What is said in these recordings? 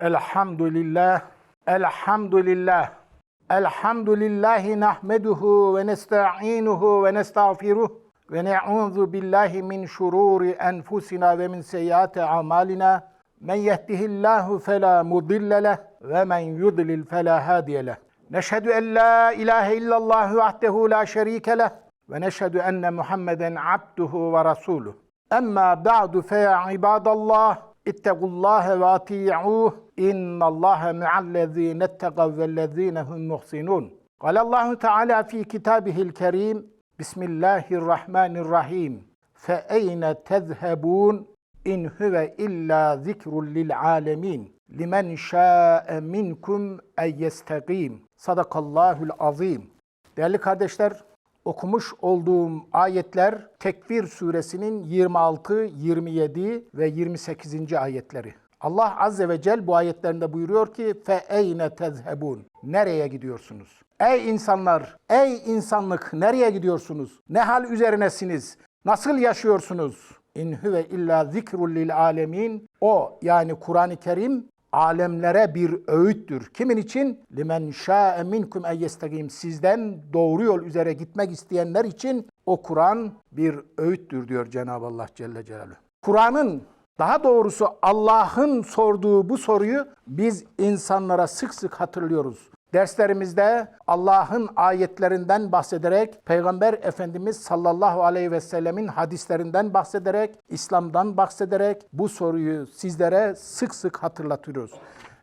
Elhamdülillah, elhamdülillah, elhamdülillahi nahmeduhu ve nesta'inuhu ve nestağfiruh ve ne'udhu billahi min şururi enfusina ve min seyyiati amalina. Men yehdihillahu fela mudille leh ve men yudlil fela hadiye leh. Neşhedü en la ilahe illallah vahdehu la şerike leh ve neşhedü enne Muhammeden abduhu ve rasuluh. Emma ba'du fe ya ibadallah اتقوا الله واطيعوه إن الله مع الذين اتقوا والذين هم محسنون. قال الله تعالى في كتابه الكريم بسم الله الرحمن الرحيم. فأين تذهبون إن هو إلا ذكر للعالمين؟ لمن شاء منكم أن يستقيم. صدق الله العظيم. Değerli kardeşler, okumuş olduğum ayetler Tekvir suresinin 26, 27 ve 28. ayetleri. Allah azze ve cel bu ayetlerinde buyuruyor ki fe eyne tezhebun. Nereye gidiyorsunuz? Ey insanlar, ey insanlık nereye gidiyorsunuz? Ne hal üzerinesiniz? Nasıl yaşıyorsunuz? İn huve illa zikrul lil alemin. O yani Kur'an-ı Kerim alemlere bir öğüttür. Kimin için? Limen şa'e minkum en. Sizden doğru yol üzere gitmek isteyenler için o Kur'an bir öğüttür diyor Cenab-ı Allah Celle Celaluhu. Kur'an'ın daha doğrusu Allah'ın sorduğu bu soruyu biz insanlara sık sık hatırlıyoruz. Derslerimizde Allah'ın ayetlerinden bahsederek, Peygamber Efendimiz sallallahu aleyhi ve sellemin hadislerinden bahsederek, İslam'dan bahsederek bu soruyu sizlere sık sık hatırlatıyoruz.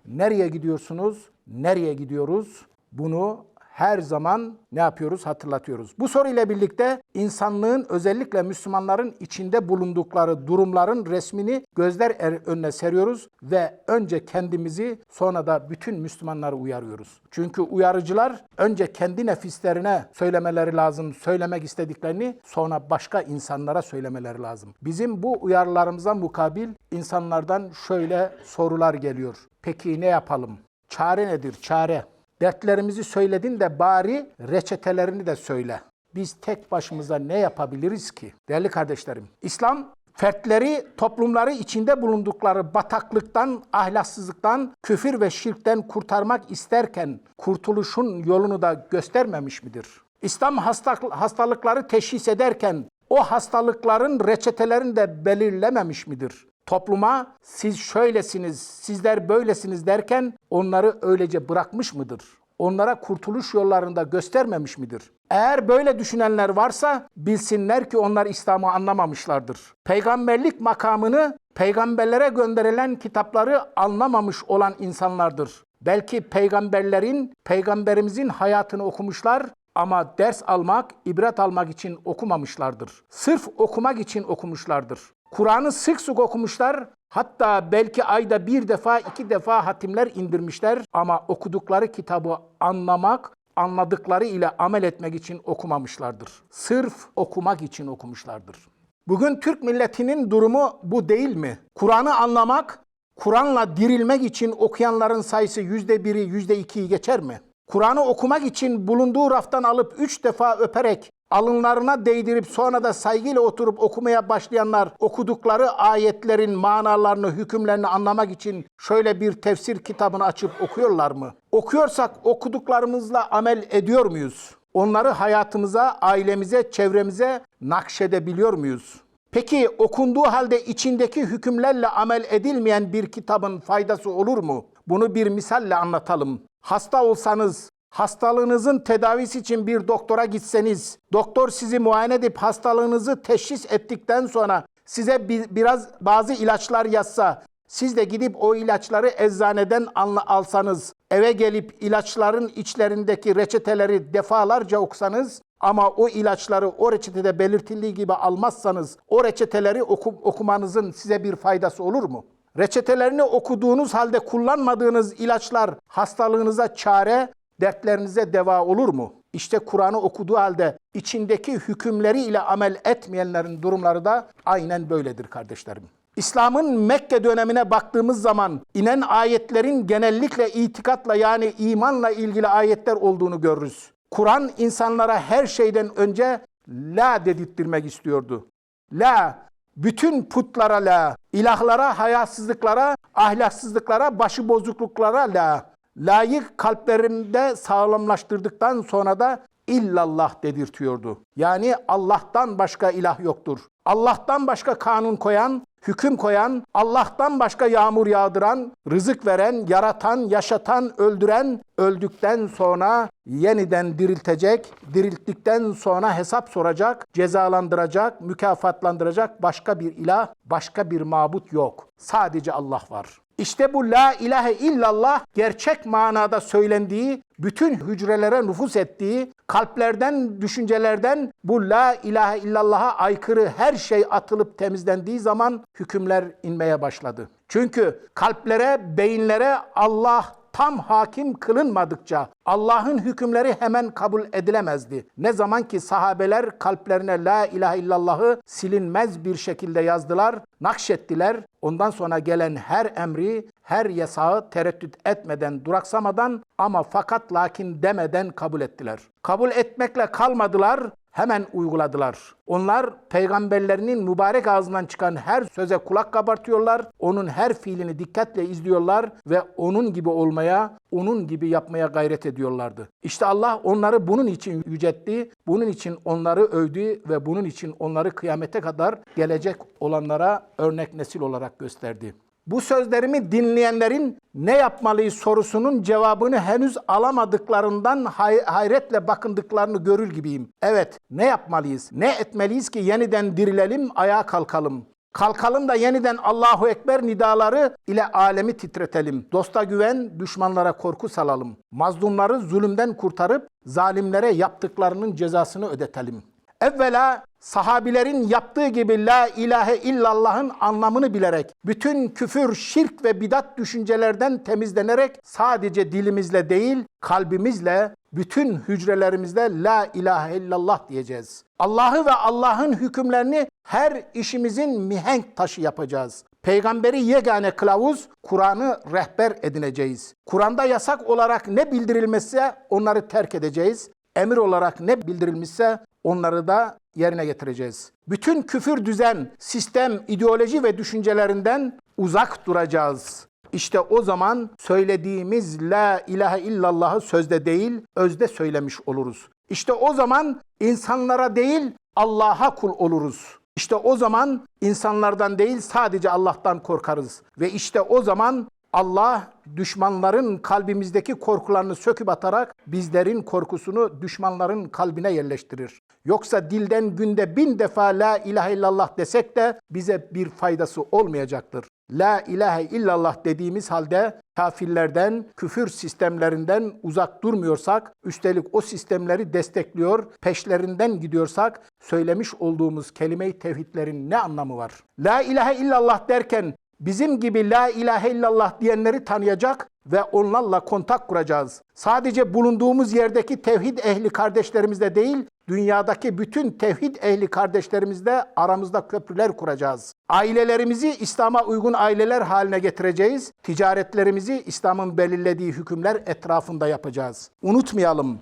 Nereye gidiyorsunuz? Nereye gidiyoruz? Bunu her zaman ne yapıyoruz? Hatırlatıyoruz. Bu soru ile birlikte insanlığın özellikle Müslümanların içinde bulundukları durumların resmini gözler er- önüne seriyoruz ve önce kendimizi sonra da bütün Müslümanları uyarıyoruz. Çünkü uyarıcılar önce kendi nefislerine söylemeleri lazım, söylemek istediklerini sonra başka insanlara söylemeleri lazım. Bizim bu uyarılarımıza mukabil insanlardan şöyle sorular geliyor. Peki ne yapalım? Çare nedir? Çare. Dertlerimizi söyledin de bari reçetelerini de söyle. Biz tek başımıza ne yapabiliriz ki? Değerli kardeşlerim, İslam fertleri, toplumları içinde bulundukları bataklıktan, ahlaksızlıktan, küfür ve şirkten kurtarmak isterken kurtuluşun yolunu da göstermemiş midir? İslam hasta- hastalıkları teşhis ederken o hastalıkların reçetelerini de belirlememiş midir? Topluma siz şöylesiniz, sizler böylesiniz derken onları öylece bırakmış mıdır? Onlara kurtuluş yollarında göstermemiş midir? Eğer böyle düşünenler varsa bilsinler ki onlar İslam'ı anlamamışlardır. Peygamberlik makamını peygamberlere gönderilen kitapları anlamamış olan insanlardır. Belki peygamberlerin, peygamberimizin hayatını okumuşlar ama ders almak, ibret almak için okumamışlardır. Sırf okumak için okumuşlardır. Kur'an'ı sık sık okumuşlar. Hatta belki ayda bir defa, iki defa hatimler indirmişler. Ama okudukları kitabı anlamak, anladıkları ile amel etmek için okumamışlardır. Sırf okumak için okumuşlardır. Bugün Türk milletinin durumu bu değil mi? Kur'an'ı anlamak, Kur'an'la dirilmek için okuyanların sayısı yüzde biri, yüzde ikiyi geçer mi? Kur'an'ı okumak için bulunduğu raftan alıp üç defa öperek alınlarına değdirip sonra da saygıyla oturup okumaya başlayanlar okudukları ayetlerin manalarını, hükümlerini anlamak için şöyle bir tefsir kitabını açıp okuyorlar mı? Okuyorsak okuduklarımızla amel ediyor muyuz? Onları hayatımıza, ailemize, çevremize nakşedebiliyor muyuz? Peki okunduğu halde içindeki hükümlerle amel edilmeyen bir kitabın faydası olur mu? Bunu bir misalle anlatalım. Hasta olsanız, hastalığınızın tedavisi için bir doktora gitseniz, doktor sizi muayene edip hastalığınızı teşhis ettikten sonra size bir, biraz bazı ilaçlar yazsa, siz de gidip o ilaçları eczaneden alsanız, eve gelip ilaçların içlerindeki reçeteleri defalarca okusanız ama o ilaçları o reçetede belirtildiği gibi almazsanız o reçeteleri oku- okumanızın size bir faydası olur mu? Reçetelerini okuduğunuz halde kullanmadığınız ilaçlar hastalığınıza çare, dertlerinize deva olur mu? İşte Kur'an'ı okuduğu halde içindeki hükümleri ile amel etmeyenlerin durumları da aynen böyledir kardeşlerim. İslam'ın Mekke dönemine baktığımız zaman inen ayetlerin genellikle itikatla yani imanla ilgili ayetler olduğunu görürüz. Kur'an insanlara her şeyden önce la dedirttirmek istiyordu. La bütün putlara la, ilahlara, hayasızlıklara, ahlaksızlıklara, başıbozukluklara la, layık kalplerinde sağlamlaştırdıktan sonra da illallah dedirtiyordu. Yani Allah'tan başka ilah yoktur. Allah'tan başka kanun koyan, hüküm koyan, Allah'tan başka yağmur yağdıran, rızık veren, yaratan, yaşatan, öldüren, öldükten sonra yeniden diriltecek, dirilttikten sonra hesap soracak, cezalandıracak, mükafatlandıracak başka bir ilah, başka bir mabut yok. Sadece Allah var. İşte bu la ilahe illallah gerçek manada söylendiği, bütün hücrelere nüfus ettiği, kalplerden, düşüncelerden bu la ilahe illallah'a aykırı her şey atılıp temizlendiği zaman hükümler inmeye başladı. Çünkü kalplere, beyinlere Allah tam hakim kılınmadıkça Allah'ın hükümleri hemen kabul edilemezdi. Ne zaman ki sahabeler kalplerine la ilahe illallahı silinmez bir şekilde yazdılar, nakşettiler. Ondan sonra gelen her emri, her yasağı tereddüt etmeden, duraksamadan ama fakat lakin demeden kabul ettiler. Kabul etmekle kalmadılar, hemen uyguladılar. Onlar peygamberlerinin mübarek ağzından çıkan her söze kulak kabartıyorlar. Onun her fiilini dikkatle izliyorlar ve onun gibi olmaya, onun gibi yapmaya gayret ediyorlardı. İşte Allah onları bunun için yüceltti, bunun için onları övdü ve bunun için onları kıyamete kadar gelecek olanlara örnek nesil olarak gösterdi. Bu sözlerimi dinleyenlerin ne yapmalıyız sorusunun cevabını henüz alamadıklarından hay- hayretle bakındıklarını görür gibiyim. Evet, ne yapmalıyız? Ne etmeliyiz ki yeniden dirilelim, ayağa kalkalım? Kalkalım da yeniden Allahu Ekber nidaları ile alemi titretelim. Dosta güven, düşmanlara korku salalım. Mazlumları zulümden kurtarıp zalimlere yaptıklarının cezasını ödetelim. Evvela sahabilerin yaptığı gibi la ilahe illallah'ın anlamını bilerek, bütün küfür, şirk ve bidat düşüncelerden temizlenerek sadece dilimizle değil, kalbimizle, bütün hücrelerimizde la ilahe illallah diyeceğiz. Allah'ı ve Allah'ın hükümlerini her işimizin mihenk taşı yapacağız. Peygamberi yegane kılavuz, Kur'an'ı rehber edineceğiz. Kur'an'da yasak olarak ne bildirilmezse onları terk edeceğiz. Emir olarak ne bildirilmişse onları da yerine getireceğiz. Bütün küfür düzen, sistem, ideoloji ve düşüncelerinden uzak duracağız. İşte o zaman söylediğimiz la ilahe illallah'ı sözde değil, özde söylemiş oluruz. İşte o zaman insanlara değil, Allah'a kul oluruz. İşte o zaman insanlardan değil sadece Allah'tan korkarız. Ve işte o zaman Allah düşmanların kalbimizdeki korkularını söküp atarak bizlerin korkusunu düşmanların kalbine yerleştirir. Yoksa dilden günde bin defa la ilahe illallah desek de bize bir faydası olmayacaktır. La ilahe illallah dediğimiz halde kafirlerden, küfür sistemlerinden uzak durmuyorsak, üstelik o sistemleri destekliyor, peşlerinden gidiyorsak söylemiş olduğumuz kelime-i tevhidlerin ne anlamı var? La ilahe illallah derken bizim gibi la ilahe illallah diyenleri tanıyacak ve onlarla kontak kuracağız. Sadece bulunduğumuz yerdeki tevhid ehli kardeşlerimizle değil, dünyadaki bütün tevhid ehli kardeşlerimizle aramızda köprüler kuracağız. Ailelerimizi İslam'a uygun aileler haline getireceğiz. Ticaretlerimizi İslam'ın belirlediği hükümler etrafında yapacağız. Unutmayalım.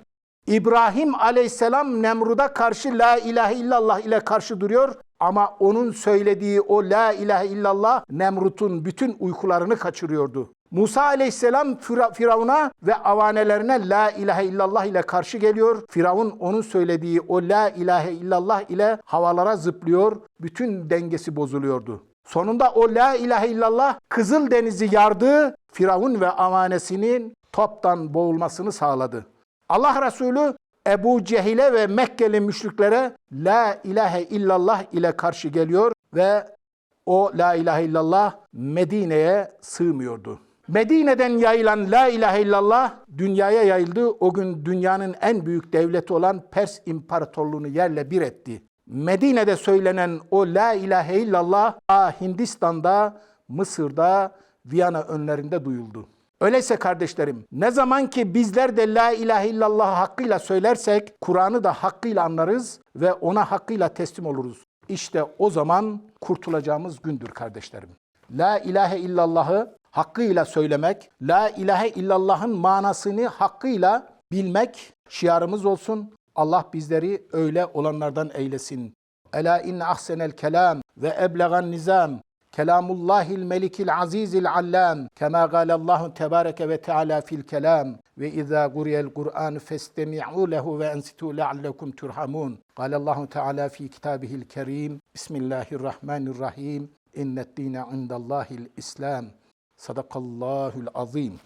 İbrahim aleyhisselam Nemrud'a karşı la ilahe illallah ile karşı duruyor ama onun söylediği o la ilahe illallah Nemrut'un bütün uykularını kaçırıyordu. Musa aleyhisselam Fira- Firavun'a ve avanelerine la ilahe illallah ile karşı geliyor. Firavun onun söylediği o la ilahe illallah ile havalara zıplıyor. Bütün dengesi bozuluyordu. Sonunda o la ilahe illallah Kızıl Denizi yardı. Firavun ve avanesinin toptan boğulmasını sağladı. Allah Resulü Ebu Cehil'e ve Mekkeli müşriklere la ilahe illallah ile karşı geliyor ve o la ilahe illallah Medine'ye sığmıyordu. Medine'den yayılan la ilahe illallah dünyaya yayıldı. O gün dünyanın en büyük devleti olan Pers İmparatorluğunu yerle bir etti. Medine'de söylenen o la ilahe illallah ta Hindistan'da, Mısır'da, Viyana önlerinde duyuldu. Öyleyse kardeşlerim, ne zaman ki bizler de la ilahe illallah hakkıyla söylersek, Kur'an'ı da hakkıyla anlarız ve ona hakkıyla teslim oluruz. İşte o zaman kurtulacağımız gündür kardeşlerim. La ilahe illallah'ı hakkıyla söylemek, la ilahe illallah'ın manasını hakkıyla bilmek şiarımız olsun. Allah bizleri öyle olanlardan eylesin. Ela inne ahsenel kelam ve eblegan nizam. Kelamullahil melikil azizil allam. Kema galallahu tebareke ve teala fil kelam. Ve izâ guriyel Kur'an festemi'û lehu ve ensitu leallekum turhamun. Galallahu teala fi kitabihil kerim. Bismillahirrahmanirrahim. İnned dîne indallâhil islam. Sadakallahul azim.